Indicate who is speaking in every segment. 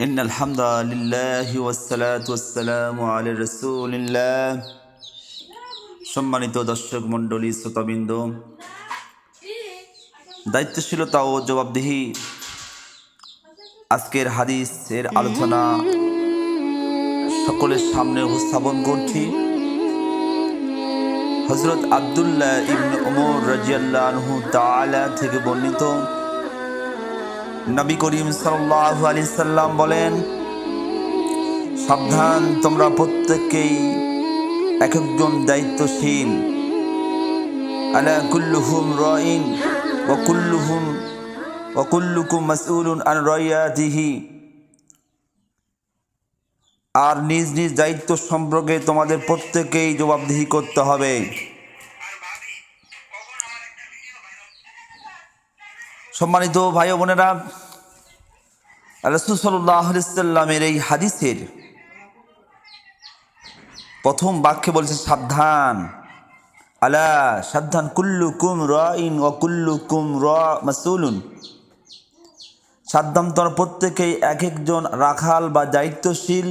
Speaker 1: إن الحمد لله والصلاة والسلام على رسول الله সম্মানিত দর্শক মণ্ডলী শ্রোতাবৃন্দ দায়িত্বশীলতা ও জবাবদিহি আজকের হাদিসের আলোচনা সকলের সামনে উপস্থাপন করছি হজরত আবদুল্লাহ ইবনে ওমর রাজিয়াল্লাহ আনহু তাআলা থেকে বর্ণিত নবী করিম সাল্লাল্লাহু আলাইহি সাল্লাম বলেন, সাবধান, তোমরা প্রত্যেককেই এক একজন দায়িত্বশীল। আলা কুল্লুহুম রাইন ওয়া কুল্লুহুম, ওয়া কুল্লুকুম মাসউলুন আন রাইয়াতিহি। আর নিজ নিজ দায়িত্ব সম্পর্কে তোমাদের প্রত্যেকেই জবাবদিহি করতে হবে। সম্মানিত ভাই বোনেরা, রসুল সাল্লামের এই হাদিসের প্রথম বাক্যে বলছে সাবধান। আলা সাবধান কুল্লু কুম রাইন ও কুল্লু কুম র মাসুলুন সাবধান তোর প্রত্যেকেই এক একজন রাখাল বা দায়িত্বশীল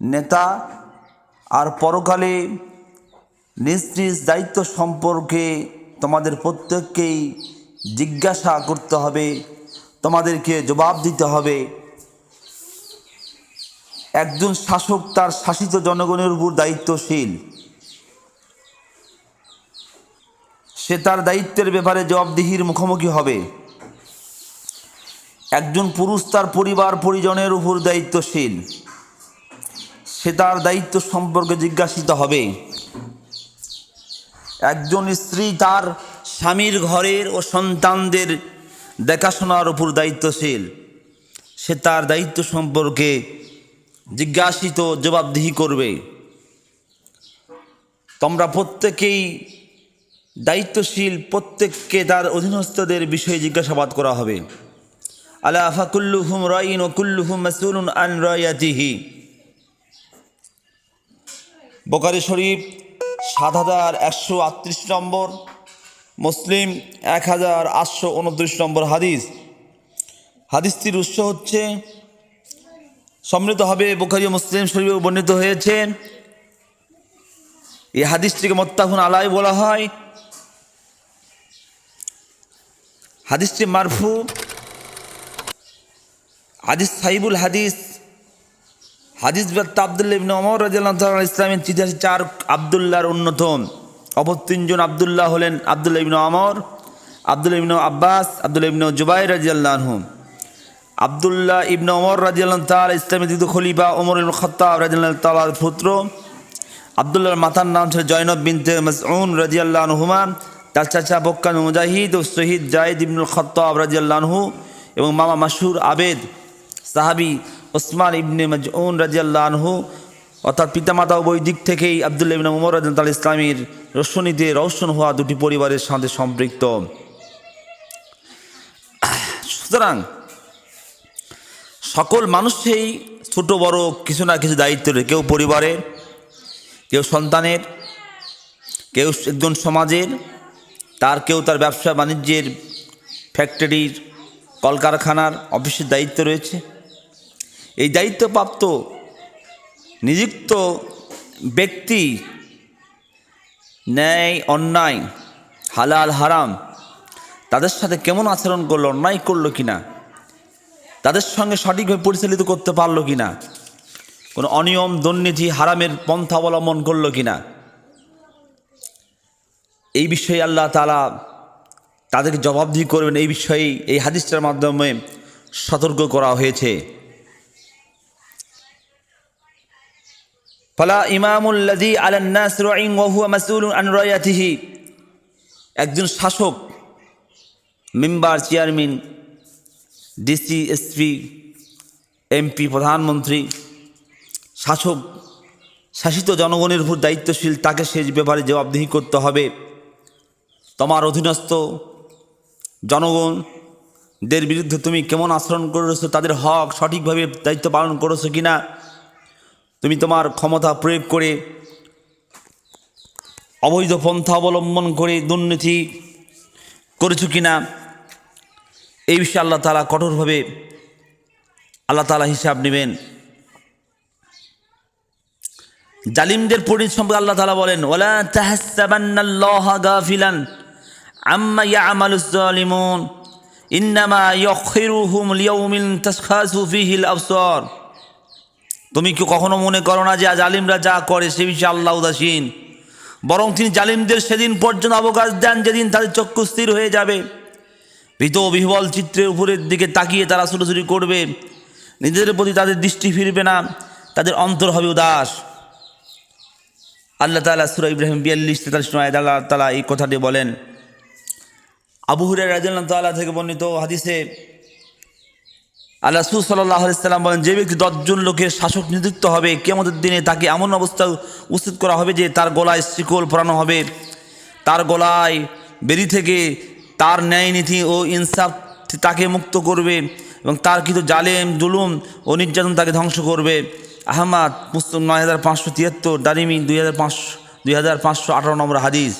Speaker 1: নেতা আর পরকালে নিজ নিজ দায়িত্ব সম্পর্কে তোমাদের প্রত্যেককেই জিজ্ঞাসা করতে হবে, তোমাদেরকে জবাব দিতে হবে। একজন শাসক তার শাসিত জনগণের উপর দায়িত্বশীল। সে তার দায়িত্বের ব্যাপারে জবাবদিহির মুখোমুখি হবে। একজন পুরুষ তার পরিবার পরিজনের উপর দায়িত্বশীল। সে তার দায়িত্ব সম্পর্কে জিজ্ঞাসিত হবে। একজন স্ত্রী তার স্বামীর ঘরের ও সন্তানদের দেখাশোনার উপর দায়িত্বশীল। সে তার দায়িত্ব সম্পর্কে জিজ্ঞাসিত জবাবদিহি করবে। তোমরা প্রত্যেকেই দায়িত্বশীল, প্রত্যেককে তার অধীনস্থদের বিষয়ে জিজ্ঞাসাবাদ করা হবে। আলা ফাকুল্লুহুম রাইন ও কুল্লুহুম মাসুলুন আন রায়াতিহি। বোকারি শরীফ সাত হাজার একশো আটত্রিশ নম্বর। মুসলিম এক হাজার আটশো উনত্রিশ নম্বর হাদিস। হাদিসটির উৎস হচ্ছে সমৃদ্ধ হবে বোখারি মুসলিম শরীফে বর্ণিত হয়েছে। এই হাদিসটিকে মোত্তাহুন আলাই বলা হয়। হাদিসটি মারফু। হাদিস সাহিবুল হাদিস। হাদিস ব্যক্ত আবদুল্লাহ ইবনে ওমর রাদিয়াল্লাহু ইসলামের ইতিহাসে চার আবদুল্লাহর অন্যতম। অপর তিনজন আবদুল্লাহ হলেন আবদুল্লাহ ইবনে ওমর, আবদুল্লাহ ইবনে আব্বাস, আবদুল্লাহ ইবনে জুবাই রাদিয়াল্লাহু আনহু আবদুল্লাহ ইবনে ওমর রাদিয়াল্লাহু তাআলা ইসলামের দ্বিতীয় খলিফা ওমর ইবনে খাত্তাব রাদিয়াল্লাহু তাআলার পুত্র। আবদুল্লাহর মাতার নাম ছিল জয়নব বিনতে মাসউন রাদিয়াল্লাহু আনহুমা। তার চাচা বক্কান মুজাহিদ ও শহীদ জায়েদ ইবনুল খাত্তাব রাদিয়াল্লাহু আনহু এবং মামা মাসুর আবেদ সাহাবি ওসমান ইবনে মজউন রাজিয়াল্লাহ আনহু অর্থাৎ পিতামাতা উভয় দিক থেকেই আবদুল্লাহ ইবনে উমর রাজিয়াল ইসলামীর রোশনীতে রৌশন হওয়া দুটি পরিবারের সাথে সম্পৃক্ত। সুতরাং সকল মানুষেই ছোট, বড় কিছু না কিছু দায়িত্ব রয়েছে কেউ পরিবারের, কেউ সন্তানের, কেউ একজন সমাজের, তার কেউ তার ব্যবসা বাণিজ্যের, ফ্যাক্টরির, কলকারখানার, অফিসের দায়িত্ব রয়েছে। এই দায়িত্বপ্রাপ্ত নিযুক্ত ব্যক্তি ন্যায়, অন্যায়, হালাল, হারাম, তাদের সাথে কেমন আচরণ করল, অন্যায় করল কি না তাদের সঙ্গে সঠিকভাবে পরিচালিত করতে পারল কি না কোনো অনিয়ম, দুর্নীতি, হারামের পন্থা অবলম্বন করল কিনা? এই বিষয়ে আল্লাহ তালা তাদেরকে জবাবদিহি করবেন। এই বিষয়ে, এই হাদিসটার মাধ্যমে সতর্ক করা হয়েছে। ফলা একজন শাসক, member, chairman, DC, SP, MP, প্রধানমন্ত্রী, শাসক, শাসিত জনগণের উপর দায়িত্বশীল, তাকে সে ব্যাপারে জবাবদিহি করতে হবে। তোমার অধীনস্থ জনগণদের বিরুদ্ধে তুমি কেমন আচরণ করেছ, তাদের হক সঠিকভাবে দায়িত্ব পালন করেছ কি না তুমি তোমার ক্ষমতা প্রয়োগ করে অবৈধ পন্থা অবলম্বন করে দুর্নীতি করেছ কি না এই বিষয়ে আল্লাহ তালা কঠোরভাবে আল্লাহ তালা হিসাব নেবেন। জালিমদের পরিণত সম্পর্কে আল্লাহ তালা বলেন ওলা তাহসাবান্নাল্লাহ গাফিলান আম্মা ইয়ামালুজ জালিমুন ইন্নামা ইয়াখিরুহুম লিয়াউমিন তাসখাসু ফিহিল আবসার। তুমি কি কখনো মনে করো না যে জালিমরা যা করে সে বিষয়ে আল্লাহ উদাসীন? বরং তিনি জালিমদের সেদিন পর্যন্ত অবকাশ দেন যেদিন তাদের চক্ষু স্থির হয়ে যাবে। ভীত বিহবল চিত্রের উপরের দিকে তাকিয়ে তারা ছুটোছুটি করবে। নিজেদের প্রতি তাদের দৃষ্টি ফিরবে না। তাদের অন্তর হবে উদাস। আল্লাহ তালা সুরা ইব্রাহিম বিয়াল্লিশ, তেতাল্লিশ নয় আল্লাহ তালা এই কথাটি বলেন। আবু হুরের রাজিয়াল্লাহ তাল্লাহ থেকে বর্ণিত হাদিসে আল্লাহ রসুল সাল্লাহ বলেন, যে ব্যক্তি দশজন লোকের শাসক নিযুক্ত হবে কেমতের দিনে তাকে এমন অবস্থা উপস্থিত করা হবে যে তার গলায় শিকল পরানো হবে। তার গলায় বেরি থেকে তার ন্যায় নীতি ও ইনসাফ তাকে মুক্ত করবে এবং তার কিন্তু জালেম, জুলুম ও নির্যাতন তাকে ধ্বংস করবে। আহমাদ, মুসলিম নয় হাজার পাঁচশো তিয়াত্তর, দারিমি দুই হাজার পাঁচশো, দুই হাজার পাঁচশো আঠারো নম্বর হাদিস।